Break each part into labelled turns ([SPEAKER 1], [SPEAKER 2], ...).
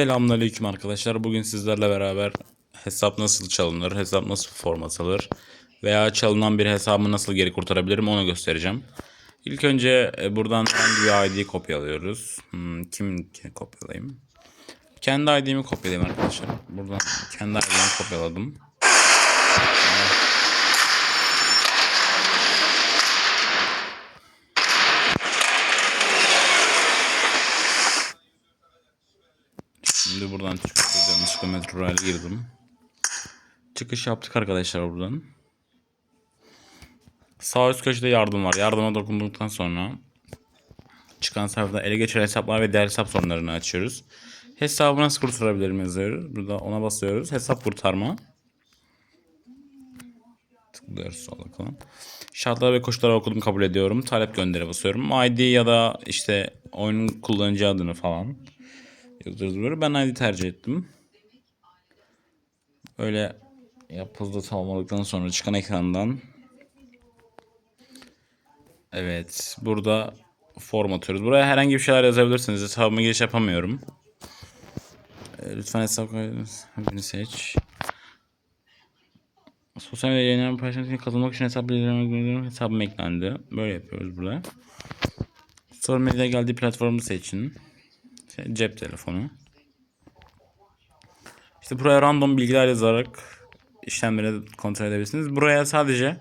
[SPEAKER 1] Selamünaleyküm arkadaşlar. Bugün sizlerle beraber hesap nasıl çalınır, hesap nasıl formatlanır veya çalınan bir hesabı nasıl geri kurtarabilirim onu göstereceğim. İlk önce e, buradan hangi bir ID kopyalıyoruz. Hmm, kim kopyalayayım? Kendi ID'mi kopyalayayım arkadaşlar. Buradan kendi ID'mi kopyaladım. Şimdi buradan çıkıyoruz. Yanlışlıkla metro rail'e girdim. Çıkış yaptık arkadaşlar buradan. Sağ üst köşede yardım var. Yardıma dokunduktan sonra çıkan sayfada ele geçiren hesaplar ve diğer hesap sorunlarını açıyoruz. Hesabı nasıl kurtarabilirim yazıyoruz. Burada ona basıyoruz. Hesap kurtarma. Tıklıyoruz sol bakalım. Şartlar ve koşulları okudum kabul ediyorum. Talep gönderi basıyorum. ID ya da işte oyunun kullanıcı adını falan böyle. Ben ID tercih ettim. Böyle yapıldı tamamladıktan sonra çıkan ekrandan Evet. Burada form atıyoruz. Buraya herhangi bir şeyler yazabilirsiniz. Hesabıma giriş yapamıyorum. Ee, Lütfen hesap kaydınız. Birini seç. Sosyal medya yayınlarına paylaşmak için katılmak için hesap bilgilerimi hesabım eklendi. Böyle yapıyoruz burada. Sosyal medyaya geldiği platformu seçin. Cep telefonu. İşte buraya random bilgiler yazarak işlemleri kontrol edebilirsiniz. Buraya sadece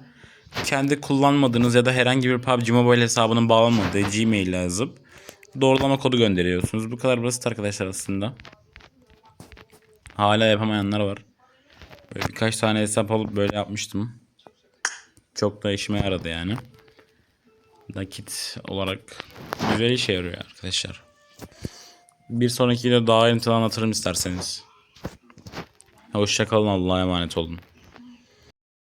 [SPEAKER 1] kendi kullanmadığınız ya da herhangi bir PUBG Mobile hesabının bağlanmadığı Gmail yazıp doğrulama kodu gönderiyorsunuz. Bu kadar basit arkadaşlar aslında. Hala yapamayanlar var. Böyle birkaç tane hesap alıp böyle yapmıştım. Çok da işime yaradı yani. Nakit olarak güzel işe yarıyor arkadaşlar. Bir sonraki videoda daha ayrıntılı anlatırım isterseniz. Hoşçakalın Allah'a emanet olun.